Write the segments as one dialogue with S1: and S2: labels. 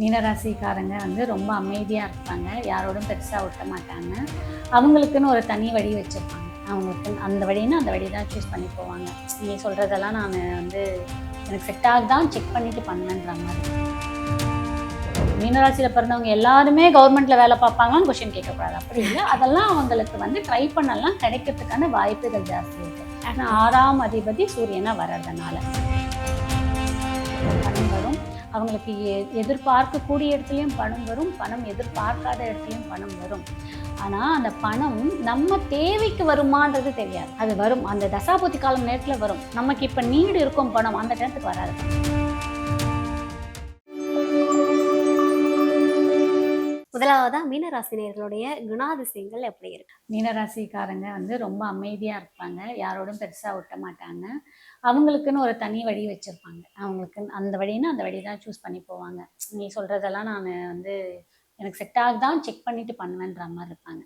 S1: மீனராசிக்காரங்க வந்து ரொம்ப அமைதியாக இருப்பாங்க. யாரோடும் பெருசாக ஒட்ட மாட்டாங்க. அவங்களுக்குன்னு ஒரு தனி வழி வச்சுருப்பாங்க. அவங்களுக்கு அந்த வழின்னா அந்த வழி தான் சூஸ் பண்ணி போவாங்க. நீ சொல்கிறதெல்லாம் நான் வந்து எனக்கு செட் ஆகுதான் செக் பண்ணிட்டு பண்ணுன்ற மாதிரி. மீனராசியில் பிறந்தவங்க எல்லாருமே கவர்மெண்ட்டில் வேலை பார்ப்பாங்களான்னு கொஷின் கேட்கக்கூடாது. அப்படி இல்லை. அதெல்லாம் அவங்களுக்கு வந்து ட்ரை பண்ணலாம். கிடைக்கிறதுக்கான வாய்ப்புகள் ஜாஸ்தி இருக்குது ஆனால் ஆறாம் அதிபதி சூரியனாக வர்றதுனால. அவங்களுக்கு எ- எதிர்பார்க்கக்கூடிய இடத்துலையும் பணம் வரும் பணம் எதிர்பார்க்காத இடத்துலையும் பணம் வரும். ஆனால் அந்த பணம் நம்ம தேவைக்கு வருமான்றது தெரியாது. அது வரும். அந்த தசாபுத்தி காலம் நேரத்தில் வரும். நமக்கு இப்போ நீடு இருக்கும் பணம் அந்த நேரத்துக்கு வராது.
S2: முதலாவதா மீனராசினியர்களுடைய குணாதிசயங்கள் எப்படி இருக்கு?
S1: மீனராசிக்காரங்க வந்து ரொம்ப அமைதியாக இருப்பாங்க. யாரோடும் பெருசாக ஒட்ட மாட்டாங்க. அவங்களுக்குன்னு ஒரு தனி வழி வச்சுருப்பாங்க. அவங்களுக்கு அந்த வழின்னா அந்த வழி தான் சூஸ் பண்ணி போவாங்க. நீ சொல்கிறதெல்லாம் நான் வந்து எனக்கு செட் ஆகுதான் செக் பண்ணிட்டு பண்ணுவேன்ற மாதிரி இருப்பாங்க.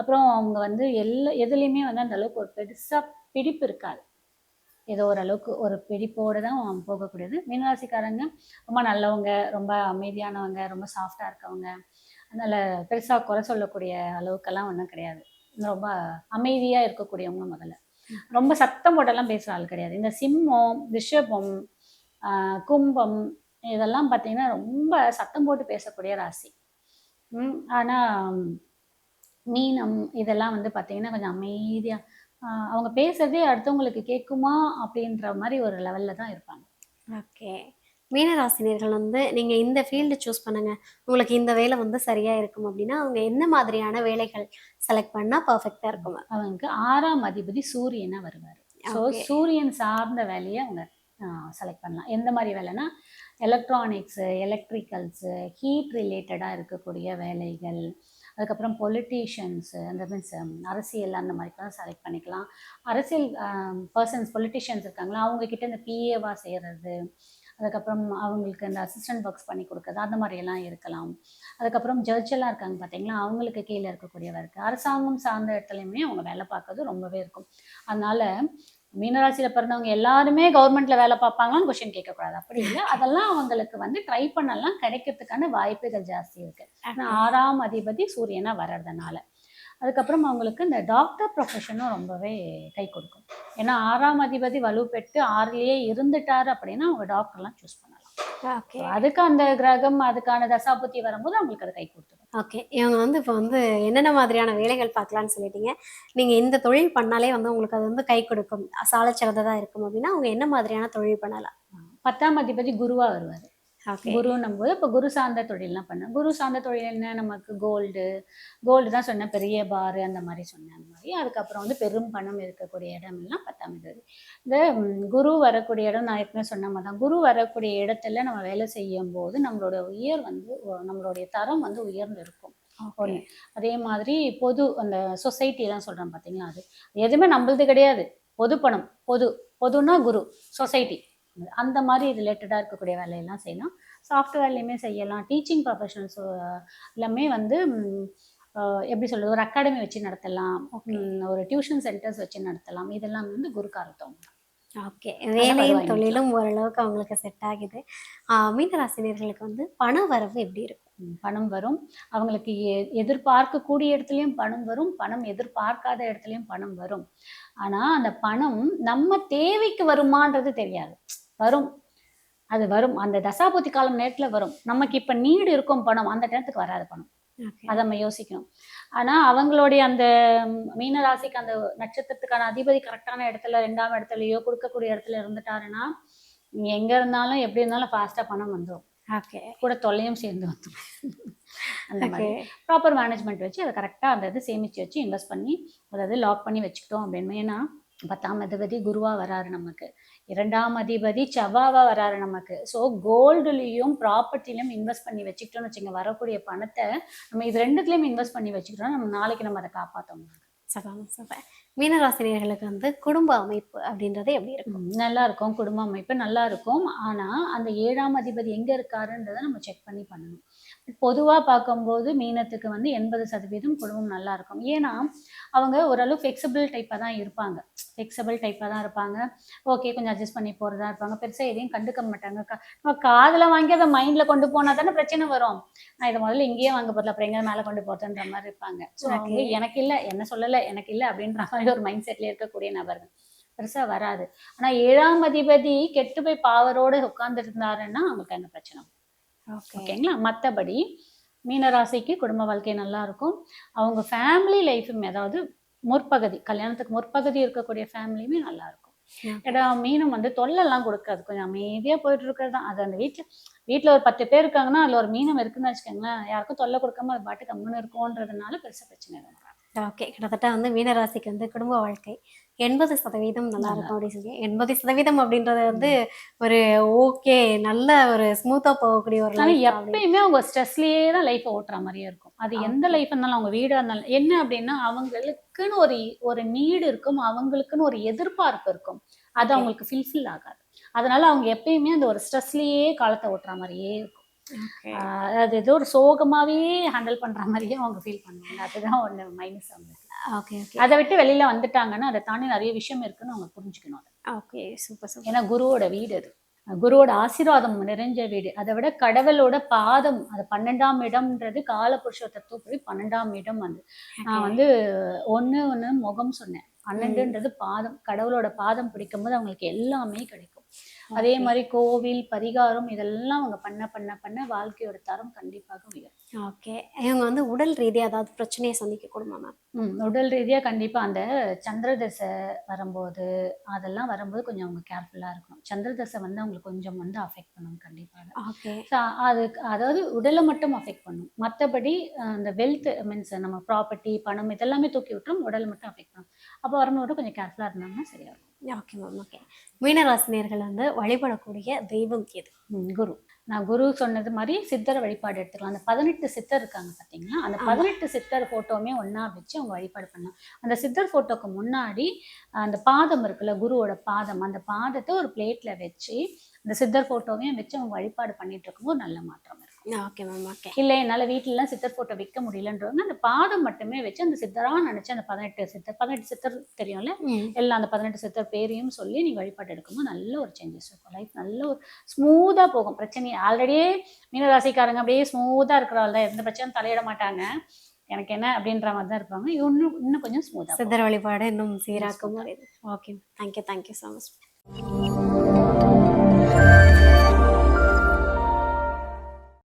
S1: அப்புறம் அவங்க வந்து எல்லா எதுலேயுமே வந்து அந்த அளவுக்கு ஒரு பெருசாக பிடிப்பு இருக்காது. ஏதோ ஓரளவுக்கு ஒரு பிடிப்போடு தான் போகக்கூடியது. மீனராசிக்காரங்க ரொம்ப நல்லவங்க ரொம்ப அமைதியானவங்க ரொம்ப சாஃப்டாக இருக்கவங்க. அதனால் பெருசாக குறை சொல்லக்கூடிய அளவுக்கெல்லாம் ஒன்றும் கிடையாது. ரொம்ப அமைதியாக இருக்கக்கூடியவங்க முதல்ல. ரொம்ப சத்தம் போட்டெல்லாம் பேசுகிற ஆள் கிடையாது. இந்த சிம்மம் ரிஷபம் கும்பம் இதெல்லாம் பார்த்தீங்கன்னா ரொம்ப சத்தம் போட்டு பேசக்கூடிய ராசி. ம், மீனம் இதெல்லாம் வந்து பார்த்தீங்கன்னா கொஞ்சம் அமைதியாக அவங்க பேசுறதே அடுத்தவங்களுக்கு கேட்குமா அப்படின்ற மாதிரி ஒரு லெவலில் தான் இருப்பாங்க.
S2: ஓகே. மீனராசினியர்கள் வந்து நீங்க இந்த ஃபீல்டு சூஸ் பண்ணுங்க. உங்களுக்கு இந்த வேலை வந்து சரியா இருக்கும் அப்படின்னா அவங்க என்ன மாதிரியான வேலைகள் செலக்ட் பண்ணா பர்ஃபெக்டா இருக்கும்
S1: அவங்களுக்கு ஆறாம் அதிபதி சூரியனா வருவார். ஸோ. சூரியன் சார்ந்த வேலையை அவங்க செலக்ட் பண்ணலாம். எந்த மாதிரி வேலைன்னா எலக்ட்ரானிக்ஸு எலக்ட்ரிக்கல்ஸு ஹீட் ரிலேட்டடாக இருக்கக்கூடிய வேலைகள் அதுக்கப்புறம் பொலிட்டீஷியன்ஸு அந்த மீன்ஸ் அரசியல் அந்த மாதிரிலாம் செலக்ட் பண்ணிக்கலாம். அரசியல் பர்சன்ஸ் பொலிட்டிஷியன்ஸ் இருக்காங்களா அவங்க கிட்ட இந்த பிஏவாக செய்கிறது அதுக்கப்புறம் அவங்களுக்கு இந்த அசிஸ்டன்ட் ஒர்க்ஸ் பண்ணி கொடுக்குறது அந்த மாதிரியெல்லாம் இருக்கலாம். அதுக்கப்புறம் ஜட்ஜ் எல்லாம் இருக்காங்க பார்த்தீங்களா அவங்களுக்கு கீழே இருக்கக்கூடிய ஒர்க்கு அரசாங்கம் சார்ந்த இடத்துலையுமே அவங்க வேலை பார்க்கறது ரொம்பவே இருக்கும். அதனால மீனராசியில் பிறந்தவங்க எல்லாருமே கவர்மெண்ட்ல வேலை பார்ப்பாங்களான்னு கொஷின் கேட்கக்கூடாது. அப்படி இல்லை. அதெல்லாம் அவங்களுக்கு வந்து ட்ரை பண்ணலாம். கிடைக்கிறதுக்கான வாய்ப்புகள் ஜாஸ்தி இருக்கு. ஆறாம் அதிபதி சூரியனா வர்றதுனால. அதுக்கப்புறம் அவங்களுக்கு இந்த டாக்டர் ப்ரொஃபஷனும் ரொம்பவே கை கொடுக்கும். ஏன்னா ஆறாம் அதிபதி வலுப்பெற்று ஆறுலயே இருந்துட்டாரு அப்படின்னா அவங்க டாக்டர்லாம் சூஸ் பண்ணலாம்.
S2: ஓகே
S1: அதுக்கு அந்த கிரகம் அதுக்கான தசாபுத்தி வரும்போது அவங்களுக்கு அது கை கொடுத்துரும்.
S2: ஓகே இவங்க வந்து இப்போ வந்து என்னென்ன மாதிரியான வேலைகள் பார்க்கலாம்னு சொல்லிட்டீங்க. நீங்க இந்த தொழில் பண்ணாலே வந்து உங்களுக்கு அது வந்து கை கொடுக்கும். சால சிறந்ததா இருக்கும் அப்படின்னா அவங்க என்ன மாதிரியான தொழில் பண்ணலாம்?
S1: பத்தாம் அதிபதி குருவா வருவார். குருன்னும் போது இப்போ குரு சார்ந்த தொழில்லாம் பண்ணேன் குரு சார்ந்த தொழில் என்ன? நமக்கு கோல்டு கோல்டு தான் சொன்னேன் பெரிய பாரு அந்த மாதிரி சொன்னேன் அந்த மாதிரி. அதுக்கப்புறம் வந்து பெரும் பணம் இருக்கக்கூடிய இடம் எல்லாம் பத்தாம் இது இந்த குரு வரக்கூடிய இடம் நான் ஏற்கனவே சொன்ன மாதிரி தான் குரு வரக்கூடிய இடத்துல நம்ம வேலை செய்யும் போது நம்மளோட உயர் வந்து நம்மளுடைய தரம் வந்து உயர்ந்து இருக்கும். அதே மாதிரி பொது அந்த சொசைட்டிலாம் சொல்கிறேன் பார்த்தீங்களா அது எதுவுமே நம்மளது கிடையாது. பொது பணம் பொது பொதுன்னா குரு சொசைட்டி அந்த மாதிரி ரிலேட்டடாக இருக்கக்கூடிய வேலையெல்லாம் செய்யலாம். சாஃப்ட்வேர்லேயுமே செய்யலாம். டீச்சிங் ப்ரொஃபஷனல்ஸ் எல்லாமே வந்து எப்படி சொல்றது ஒரு அகாடமி வச்சு நடத்தலாம். ஒரு டியூஷன் சென்டர்ஸ் வச்சு நடத்தலாம். இதெல்லாம் வந்து குருக்காரத்தவங்க
S2: ஓகே வேலையும் தொழிலும் ஓரளவுக்கு அவங்களுக்கு செட் ஆகுது. மீனராசினியர்களுக்கு வந்து பண வரவு எப்படி இருக்கும்?
S1: பணம் வரும். அவங்களுக்கு எ- எதிர்பார்க்கக்கூடிய இடத்துலையும் பணம் வரும். பணம் எதிர்பார்க்காத இடத்துலையும் பணம் வரும். ஆனால் அந்த பணம் நம்ம தேவைக்கு வருமான்றது தெரியாது. வரும். அது வரும். அந்த தசாபுத்தி காலம் நேரத்தில் வரும். நமக்கு இப்போ நீடு இருக்கும் பணம் அந்த நேரத்துக்கு வராது பணம். அதை நம்ம யோசிக்கணும். ஆனால் அவங்களுடைய அந்த ம், மீன ராசிக்கு அந்த நட்சத்திரத்துக்கான அதிபதி கரெக்டான இடத்துல ரெண்டாம் இடத்துலயோ கொடுக்கக்கூடிய இடத்துல இருந்துட்டாருன்னா எங்க இருந்தாலும் எப்படி இருந்தாலும் ஃபாஸ்ட்டாக பணம் வந்துடும்
S2: ஓகே.
S1: கூட தொல்லையும் சேர்ந்து வந்துடும் அந்த மாதிரி. ப்ராப்பர் மேனேஜ்மெண்ட் வச்சு அதை கரெக்டாக அந்த இது சேமித்து வச்சு இன்வெஸ்ட் பண்ணி அதாவது லாக் பண்ணி வச்சுக்கிட்டோம் அப்படின்னு. ஏன்னா பத்தாம் அதிபதி குருவாக வராரு நமக்கு. இரண்டாம் அதிபதி செவ்வாவா வராரு நமக்கு. ஸோ கோல்டுலேயும் ப்ராப்பர்ட்டிலையும் இன்வெஸ்ட் பண்ணி வச்சுக்கிட்டோம்னு வச்சுங்க வரக்கூடிய பணத்தை நம்ம இது ரெண்டுத்துலேயும் இன்வெஸ்ட் பண்ணி வச்சுக்கிட்டோம் நம்ம நாளைக்கு நம்ம அதை காப்பாற்றணும்
S2: சூப்பர் சூப்பர் மீனராசினியர்களுக்கு வந்து குடும்ப அமைப்பு அப்படின்றது எப்படி இருக்கும்?
S1: நல்லா இருக்கும். குடும்ப அமைப்பு நல்லா இருக்கும். ஆனா அந்த ஏழாம் அதிபதி எங்க இருக்காருன்றதை நம்ம செக் பண்ணி பண்ணணும். பொதுவா பார்க்கும்போது மீனத்துக்கு வந்து எண்பது சதவீதம் குடும்பம் நல்லா இருக்கும். ஏன்னா அவங்க ஓரளவு ஃபிளெக்சிபிள் டைப்பாக தான் இருப்பாங்க. ஃபிளெக்சிபிள் டைப்பாக தான் இருப்பாங்க. ஓகே கொஞ்சம் அட்ஜஸ்ட் பண்ணி போகிறதா இருப்பாங்க. பெருசாக எதையும் கண்டுக்க மாட்டாங்க. கா- நம்ம காதில் வாங்கி அதை மைண்டில் கொண்டு போனால் தானே பிரச்சனை வரும். நான் இதை முதல்ல இங்கேயே வாங்க போதில்ல அப்புறம் எங்கே மேலே கொண்டு போகிறதுன்ற மாதிரி இருப்பாங்க. ஸோ அவங்க
S2: Okay.
S1: எனக்கு இல்லை என்ன சொல்லலை எனக்கு இல்லை அப்படின்ற மாதிரி ஒரு மைண்ட் செட்ல இருக்கக்கூடிய நபர்கள். பெருசா வராது. ஆனா ஏழாம் அதிபதி கெட்டு போய் பாவரோட உட்கார்ந்து இருந்தாருன்னா அவங்களுக்கு அந்த பிரச்சனை ஓகேங்களா? மற்றபடி மீனராசிக்கு குடும்ப வாழ்க்கை நல்லா இருக்கும் அவங்க ஃபேமிலி லைஃபுமே அதாவது முற்பகுதி கல்யாணத்துக்கு முற்பகுதி இருக்கக்கூடிய ஃபேமிலியுமே நல்லா இருக்கும் ஏன்னா மீனம் வந்து தொல்லைலாம் கொடுக்காது. கொஞ்சம் அமைதியா போயிட்டு இருக்கிறது தான் அது அந்த வீட்டில் வீட்டில் ஒரு பத்து பேர் இருக்காங்கன்னா அதில் ஒரு மீனம் இருக்குன்னு வச்சுக்கோங்களேன். யாருக்கும் தொல்லை கொடுக்காம அது பாட்டு கம்முன்னு இருக்கும்ன்றதுனால பெருசா பிரச்சனை வராது.
S2: ஓகே கிட்டத்தட்ட வந்து மீனராசிக்கு வந்து குடும்ப வாழ்க்கை எண்பது சதவீதம் நல்லா இருக்கும் அப்படின்னு சொல்லி எண்பது சதவீதம் அப்படின்றது வந்து ஒரு ஓகே நல்ல ஒரு ஸ்மூத்தா போகக்கூடிய ஒரு.
S1: எப்பயுமே அவங்க ஸ்ட்ரெஸ்லயே தான் லைஃப்பை ஓட்டுற மாதிரியே இருக்கும். அது எந்த லைஃப் இருந்தாலும் அவங்க வீடா இருந்தாலும் என்ன அப்படின்னா அவங்களுக்குன்னு ஒரு ஒரு நீடு இருக்கும் அவங்களுக்குன்னு ஒரு எதிர்பார்ப்பு இருக்கும். அது. அவங்களுக்கு ஃபில்ஃபில் ஆகாது. அதனால அவங்க எப்பயுமே அந்த ஒரு ஸ்ட்ரெஸ்லயே காலத்தை ஓட்டுற மாதிரியே இருக்கும். அது ஏதோ ஒரு சோகமாவே ஹேண்டில் பண்ற மாதிரியே அவங்க ஃபீல் பண்ணுவாங்க. அதுதான் ஒண்ணு மைனஸ் அவங்களுக்கு
S2: ஓகே ஓகே.
S1: அதை விட்டு வெளியில வந்துட்டாங்கன்னா அதை தாண்டி நிறைய விஷயம் இருக்குன்னு அவங்க புரிஞ்சுக்கணும்.
S2: ஓகே சூப்பர் சூப்பர்
S1: ஏன்னா குருவோட வீடு அது. குருவோட ஆசீர்வாதம் நிறைஞ்ச வீடு. அதை விட கடவுளோட பாதம் அது பன்னெண்டாம் இடம்ன்றது காலபுருஷ தத்துவப்படி பன்னெண்டாம் இடம் அது. நான் வந்து ஒண்ணு ஒண்ணு முகம் சொன்னேன். பன்னெண்டுன்றது பாதம். கடவுளோட பாதம் பிடிக்கும்போது அவங்களுக்கு எல்லாமே கிடைக்கும். அதே மாதிரி கோவில் பரிகாரம் இதெல்லாம் அவங்க பண்ண பண்ண பண்ண வாழ்க்கையோட தரம் கண்டிப்பாக உயரும்.
S2: ஓகே இவங்க வந்து உடல் ரீதியா ஏதாவது பிரச்சனையை சந்திக்க கூடுமா மேம்
S1: ம், உடல் ரீதியா கண்டிப்பா அந்த சந்திர தசை வரும்போது அதெல்லாம் வரும்போது கொஞ்சம் அவங்க கேர்ஃபுல்லா இருக்கணும். சந்திர தசை வந்து அவங்களுக்கு கொஞ்சம் வந்து அஃபெக்ட் பண்ணும் கண்டிப்பாக
S2: ஓகே
S1: So, அது அதாவது உடலை மட்டும் அஃபெக்ட் பண்ணும். மற்றபடி அந்த வெல்த் மீன்ஸ் நம்ம ப்ராப்பர்ட்டி பணம் இதெல்லாமே தூக்கி விட்டுரும் உடலை மட்டும் அஃபெக்ட் பண்ணும். அப்போ வரும்போது கொஞ்சம் கேர்ஃபுல்லாக இருந்தாங்கன்னா சரியா இருக்கும்.
S2: ஓகே மேம் ஓகே மீனராசினியர்கள் வந்து வழிபடக்கூடிய தெய்வம் எது?
S1: குரு. நான் குரு சொன்னது மாதிரி சித்தர் வழிபாடு எடுத்துக்கலாம். அந்த பதினெட்டு சித்தர் இருக்காங்க பார்த்தீங்களா அந்த. பதினெட்டு சித்தர் ஃபோட்டோவுமே ஒன்றா வச்சு அவங்க வழிபாடு பண்ணலாம். அந்த சித்தர் ஃபோட்டோக்கு முன்னாடி அந்த பாதம் இருக்குல்ல குருவோட பாதம் அந்த பாதத்தை ஒரு பிளேட்டில் வச்சு அந்த சித்தர் ஃபோட்டோவையும் வச்சு அவங்க வழிபாடு பண்ணிட்டு இருக்கும்போது நல்ல மாற்றம் இருக்கும்
S2: ஓகே மேம் ஓகே.
S1: இல்லை என்னால் வீட்டிலலாம் சித்தர் ஃபோட்டோ வைக்க முடியலன்றவங்க அந்த பாதம் மட்டுமே வச்சு அந்த சித்தரா நினச்சி அந்த பதினெட்டு சித்தர் பதினெட்டு சித்தர் தெரியும்ல? எல்லாம் அந்த பதினெட்டு சித்தர் பேரையும் சொல்லி நீ வழிபாடு எடுக்கும்போது நல்ல ஒரு சேஞ்சஸ் இருக்கும். லைஃப் நல்ல ஒரு ஸ்மூத்தாக போகும். பிரச்சனை ஆல்ரெடியே மீனராசிக்காரங்க அப்படியே ஸ்மூத்தாக இருக்கிறவள் தான் எந்த பிரச்சனையும் தலையிட மாட்டாங்க. எனக்கு என்ன அப்படின்ற மாதிரி தான் இருப்பாங்க. இன்னும் இன்னும் கொஞ்சம் ஸ்மூத்தாக
S2: சித்தர் வழிபாடு இன்னும் சீராக்கும். Okay. Thank you thank you so much